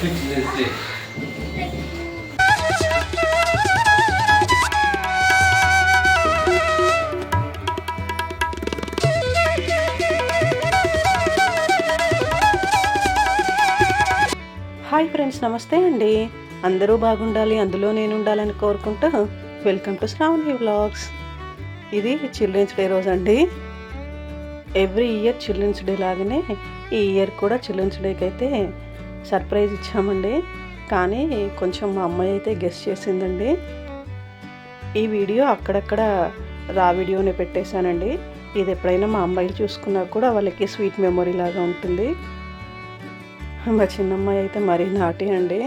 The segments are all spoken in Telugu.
Children's Day. హాయ్ ఫ్రెండ్స్ నమస్తే అండి అందరూ బాగుండాలి అందులో నేను ఉండాలని కోరుకుంటూ వెల్కమ్ టు శ్రావణి వ్లాగ్స్ ఇది చిల్డ్రన్స్ డే రోజు అండి ఎవ్రీ ఇయర్ చిల్డ్రన్స్ డే లాగానే ఈ ఇయర్ కూడా చిల్డ్రన్స్ డేకి అయితే సర్ప్రైజ్ ఇచ్చామండి. కానీ కొంచెం మా అమ్మాయి అయితే గెస్ట్ చేసిందండి. ఈ వీడియో అక్కడక్కడ రా వీడియోనే పెట్టేశానండి. ఇది ఎప్పుడైనా మా అమ్మాయిలు చూసుకున్నా కూడా వాళ్ళకి స్వీట్ మెమొరీ లాగా ఉంటుంది. మా చిన్నమ్మాయి అయితే మరీ నాటి అండి.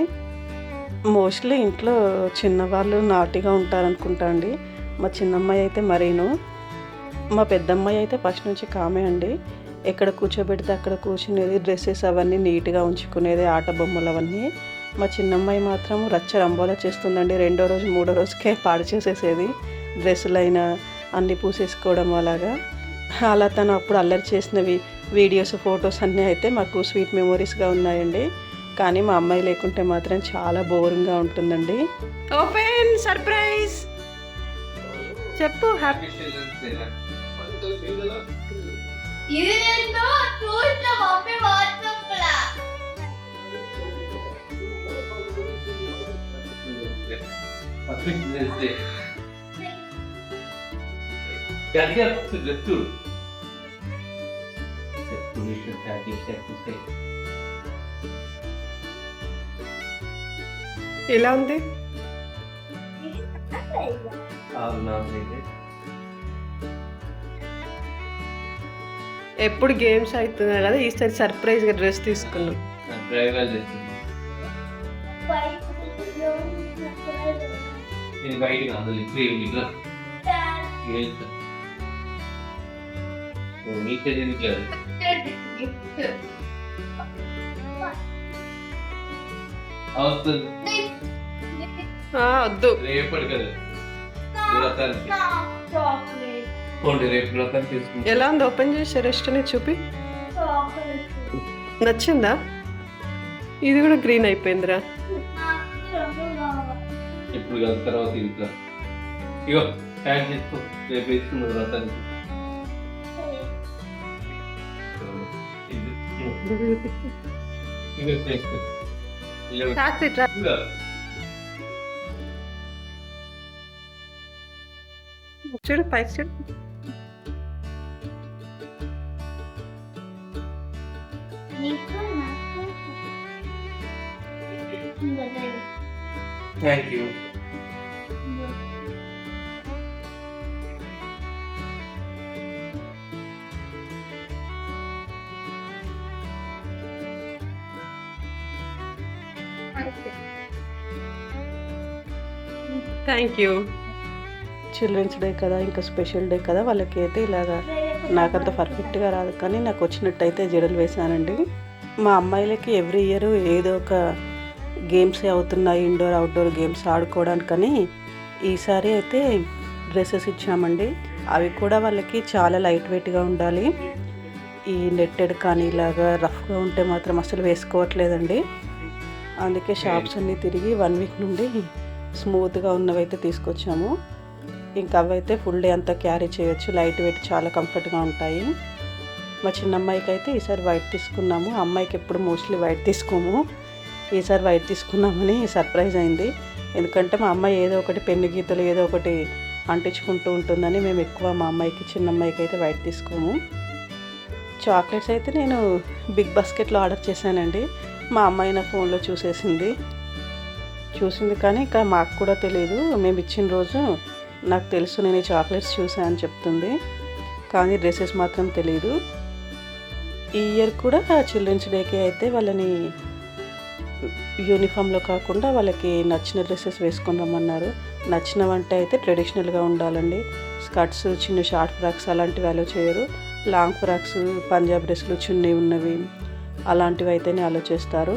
మోస్ట్లీ ఇంట్లో చిన్నవాళ్ళు నాటిగా ఉంటారనుకుంటా అండి. మా చిన్నమ్మాయి అయితే మరీను. మా పెద్దమ్మాయి అయితే ఫస్ట్ నుంచి కామే అండి. ఎక్కడ కూర్చోబెడితే అక్కడ కూర్చునేది డ్రెస్సెస్ అవన్నీ నీట్గా ఉంచుకునేది ఆట బొమ్మలు అవన్నీ. మా చిన్నమ్మాయి మాత్రం రచ్చ రంబోలా చేస్తుందండి. రెండో రోజు మూడో రోజుకే పాడు చేసేసేది. డ్రెస్సులైనా అన్నీ పూసేసుకోవడం అలాగా. అలా తను అప్పుడు అల్లరి చేసినవి వీడియోస్ ఫొటోస్ అన్నీ అయితే మాకు స్వీట్ మెమొరీస్గా ఉన్నాయండి. కానీ మా అమ్మాయి లేకుంటే మాత్రం చాలా బోరింగ్గా ఉంటుందండి. ఓపెన్! సర్ప్రైజ్! చెప్పు హ్యాపీ Happy Children's Day. ఇదేంటో చూసిన మమ్మీ వాట్సాప్లా Happy Children's Day. గట్టిగా చెప్తూ చెప్తూ హ్యాపీ చెప్తూ సే ఎలా ఉంది అవునా ఎప్పుడు గేమ్స్ అవుతున్నాయి కదా ఈసారి సర్ప్రైజ్గా డ్రెస్ తీసుకున్నాం. వద్దు. రేపటి కదా రేపు ఎలా ఉంది? ఓపెన్ చేసి రెస్ట్ అనేది చూపి నచ్చిందా? ఇది కూడా గ్రీన్ అయిపోయిందిరా. ఇప్పుడు కాదు తర్వాత ఇంకా ఇగో ప్యాక్ చేసుకో రేపు. ఇగో. చూడు పైకి చూడు. Thank you thank you children's day కదా ఇంకా స్పెషల్ డే కదా వాళ్ళకి అయితే ఇలాగా నాకంత పర్ఫెక్ట్గా రాదు. కానీ నాకు వచ్చినట్టయితే జడలు వేశానండి మా అమ్మాయిలకి ఎవ్రీ ఇయర్ ఏదో ఒక గేమ్స్ అవుతున్నాయి ఇండోర్ అవుట్డోర్ గేమ్స్ ఆడుకోవడానికని. ఈసారి అయితే డ్రెస్సెస్ ఇచ్చామండి అవి కూడా వాళ్ళకి చాలా లైట్ వెయిట్గా ఉండాలి. ఈ నెట్టెడ్ కానీ ఇలాగా రఫ్గా ఉంటే మాత్రం అసలు వేసుకోవట్లేదండి. అందుకే షాప్స్ అన్నీ తిరిగి వన్ వీక్ నుండి స్మూత్గా ఉన్నవైతే తీసుకొచ్చాము. ఇంకా అవైతే ఫుల్ డే అంతా క్యారీ చేయొచ్చు. లైట్ వెయిట్ చాలా కంఫర్ట్గా ఉంటాయి. మా చిన్న అమ్మాయికి అయితే ఈసారి వైట్ తీసుకున్నాము. అమ్మాయికి ఎప్పుడు మోస్ట్లీ వైట్ తీసుకోము. ఈసారి వైట్ తీసుకున్నామని సర్ప్రైజ్ అయింది. ఎందుకంటే మా అమ్మాయి ఏదో ఒకటి పెన్ను గీతలు ఏదో ఒకటి అంటించుకుంటూ ఉంటుందని మేము ఎక్కువ మా అమ్మాయికి చిన్న అమ్మాయికి అయితే వైట్ తీసుకోము. చాక్లెట్స్ అయితే నేను బిగ్ బాస్కెట్లో ఆర్డర్ చేశానండి. మా అమ్మాయి నా ఫోన్లో చూసేసింది. చూసింది కానీ ఇంకా మాకు కూడా తెలియదు మేము ఇచ్చిన రోజు నాకు తెలుసు నేను ఈ చాక్లెట్స్ చూసాను చెప్తుంది. కానీ డ్రెస్సెస్ మాత్రం తెలియదు ఈ ఇయర్ కూడా చిల్డ్రన్స్ డేకి అయితే వాళ్ళని యూనిఫామ్లో కాకుండా వాళ్ళకి నచ్చిన డ్రెస్సెస్ వేసుకొని రమ్మన్నారు. నచ్చినవంటే అయితే ట్రెడిషనల్గా ఉండాలండి. స్కర్ట్స్ చిన్న షార్ట్ ఫ్రాక్స్ అలాంటివి అలో చేయరు. లాంగ్ ఫ్రాక్స్ పంజాబ్ డ్రెస్సులు చున్నీ ఉన్నవి అలాంటివి అయితేనే అలో చేస్తారు.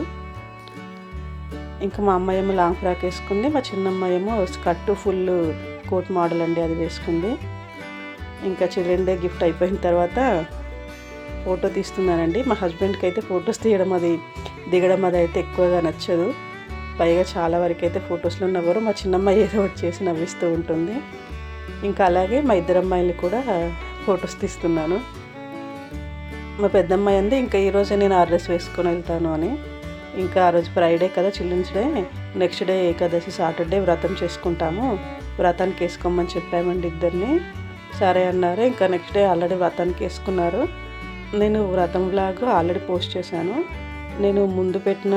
ఇంకా మా అమ్మాయి ఏమో లాంగ్ ఫ్రాక్ వేసుకుంది మా చిన్న అమ్మాయి ఏమో స్కర్ట్ ఫుల్ కోట్ మోడల్ అండి అది వేసుకుంది. ఇంకా చిల్డ్రన్ డే గిఫ్ట్ అయిపోయిన తర్వాత ఫోటో తీస్తున్నానండి మా హస్బెండ్కి అయితే ఫొటోస్ తీయడం అది దిగడం అది అయితే ఎక్కువగా నచ్చదు. పైగా చాలా వరకు అయితే ఫొటోస్లో నవ్వరు. మా చిన్నమ్మ ఏదో ఒకటి చేసి నవ్విస్తూ ఉంటుంది. ఇంకా అలాగే మా ఇద్దరు అమ్మాయిలు కూడా ఫొటోస్ తీస్తున్నాను. మా పెద్దమ్మాయి అంది ఇంకా ఈరోజే నేను ఆ డ్రెస్ వేసుకొని వెళ్తాను అని. ఇంకా ఆ రోజు ఫ్రైడే కదా children's day. Next day Ekadashi Saturday వ్రతం చేసుకుంటాము. వ్రతానికి వేసుకోమని చెప్పామండి ఇద్దరిని. సరే అన్నారు. ఇంకా నెక్స్ట్ డే ఆల్రెడీ వ్రతానికి వేసుకున్నారు. నేను వ్రతం బ్లాగ్ ఆల్రెడీ పోస్ట్ చేశాను. నేను ముందు పెట్టిన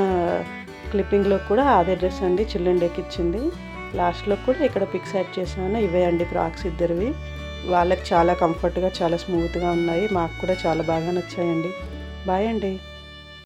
క్లిప్పింగ్లో కూడా అదే డ్రెస్ అండి చిల్డ్రన్ డేకి ఇచ్చింది. లాస్ట్లో కూడా ఇక్కడ పిక్స్ యాడ్ చేశాను. ఇవే అండి ఫ్రాక్స్ ఇద్దరివి. వాళ్ళకి చాలా కంఫర్ట్గా చాలా స్మూత్గా ఉన్నాయి. మాకు కూడా చాలా బాగా నచ్చాయండి. బాయ్ అండి.